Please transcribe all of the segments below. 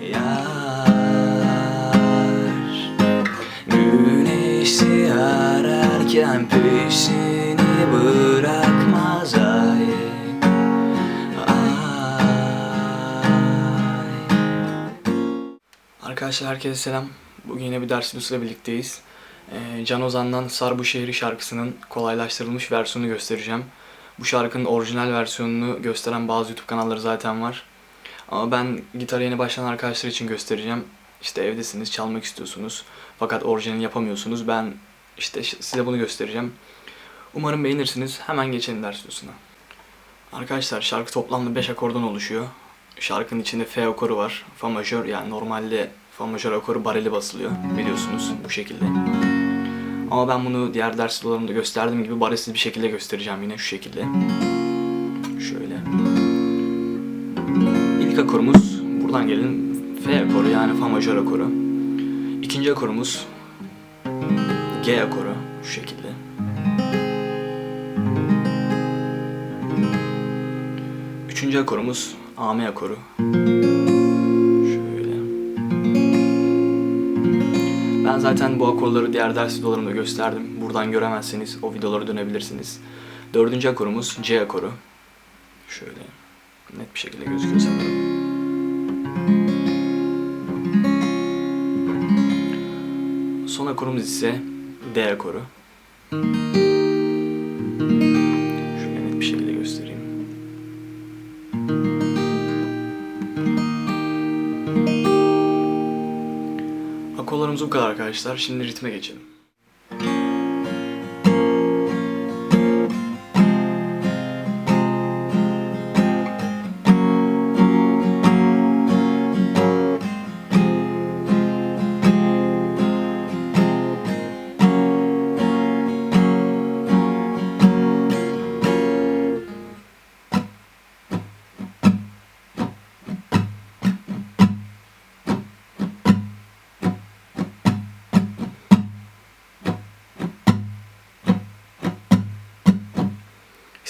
yar Güneşi ararken peşini bırakmaz ay Arkadaşlar herkese selam. Bugün yine bir ders videosuyla birlikteyiz. Ee, Can Ozan'dan Sar Bu Şehri şarkısının kolaylaştırılmış versiyonunu göstereceğim. Bu şarkının orijinal versiyonunu gösteren bazı YouTube kanalları zaten var. Ama ben gitara yeni başlayan arkadaşlar için göstereceğim. İşte evdesiniz, çalmak istiyorsunuz. Fakat orijinalini yapamıyorsunuz. Ben işte size bunu göstereceğim. Umarım beğenirsiniz. Hemen geçelim ders videosuna. Arkadaşlar şarkı toplamda 5 akordan oluşuyor. Şarkının içinde F akoru var. Fa majör yani normalde Fa majör akoru bareli basılıyor biliyorsunuz bu şekilde. Ama ben bunu diğer ders videolarımda gösterdiğim gibi baresiz bir şekilde göstereceğim yine şu şekilde. Şöyle. İlk akorumuz buradan gelin F akoru yani Fa majör akoru. İkinci akorumuz G akoru şu şekilde. Üçüncü akorumuz AM akoru. Şöyle. Ben zaten bu akorları diğer ders videolarımda gösterdim. Buradan göremezseniz o videolara dönebilirsiniz. Dördüncü akorumuz C akoru. Şöyle net bir şekilde gözüküyor sanırım. Son akorumuz ise D akoru. Şöyle net bir şekilde göstereyim. Akorlarımız bu kadar arkadaşlar. Şimdi ritme geçelim.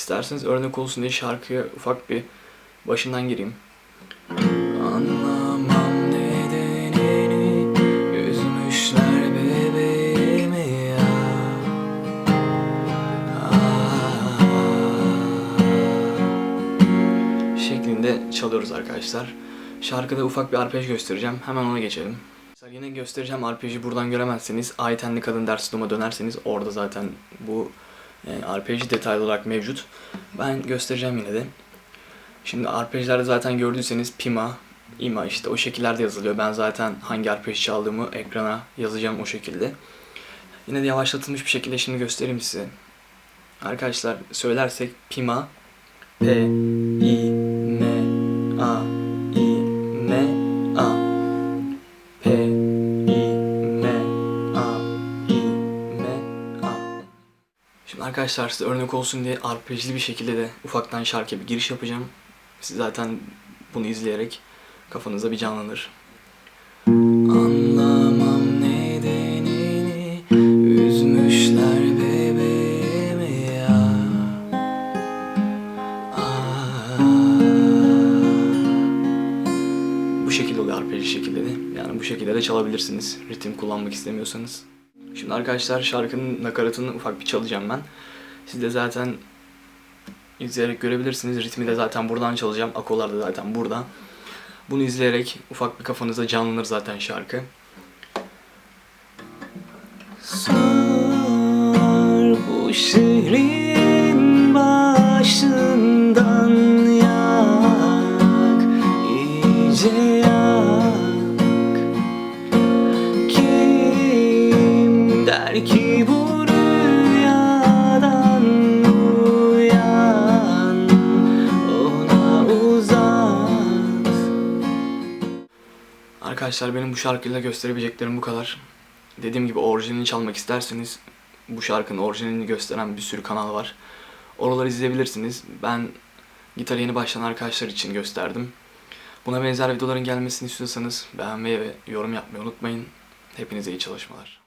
İsterseniz örnek olsun diye şarkıya ufak bir başından gireyim. Anlamam nedenini Üzmüşler bebeğimi ya Ah. Şeklinde çalıyoruz arkadaşlar. Şarkıda ufak bir arpej göstereceğim. Hemen ona geçelim. Mesela Yine göstereceğim arpeji buradan göremezseniz Aytenli Kadın Ders Duma dönerseniz orada zaten bu yani arpeji detaylı olarak mevcut. Ben göstereceğim yine de. Şimdi arpejlerde zaten gördüyseniz Pima, İma işte o şekillerde yazılıyor. Ben zaten hangi arpej çaldığımı ekrana yazacağım o şekilde. Yine de yavaşlatılmış bir şekilde şimdi göstereyim size. Arkadaşlar söylersek Pima, P, I, M, A, arkadaşlar size örnek olsun diye arpejli bir şekilde de ufaktan şarkıya bir giriş yapacağım. Siz zaten bunu izleyerek kafanızda bir canlanır. Anlamam nedenini üzmüşler bebeğimi ya. Ah. Bu şekilde oluyor arpejli şekilde de. Yani bu şekilde de çalabilirsiniz ritim kullanmak istemiyorsanız. Şimdi arkadaşlar şarkının nakaratını ufak bir çalacağım ben. Siz de zaten izleyerek görebilirsiniz. Ritmi de zaten buradan çalacağım. Akolar da zaten burada. Bunu izleyerek ufak bir kafanızda canlanır zaten şarkı. Sar bu şehrin başından yak iyice Arkadaşlar benim bu şarkıyla gösterebileceklerim bu kadar. Dediğim gibi orijinalini çalmak isterseniz bu şarkının orijinalini gösteren bir sürü kanal var. Oraları izleyebilirsiniz. Ben gitarı yeni başlayan arkadaşlar için gösterdim. Buna benzer videoların gelmesini istiyorsanız beğenmeyi ve yorum yapmayı unutmayın. Hepinize iyi çalışmalar.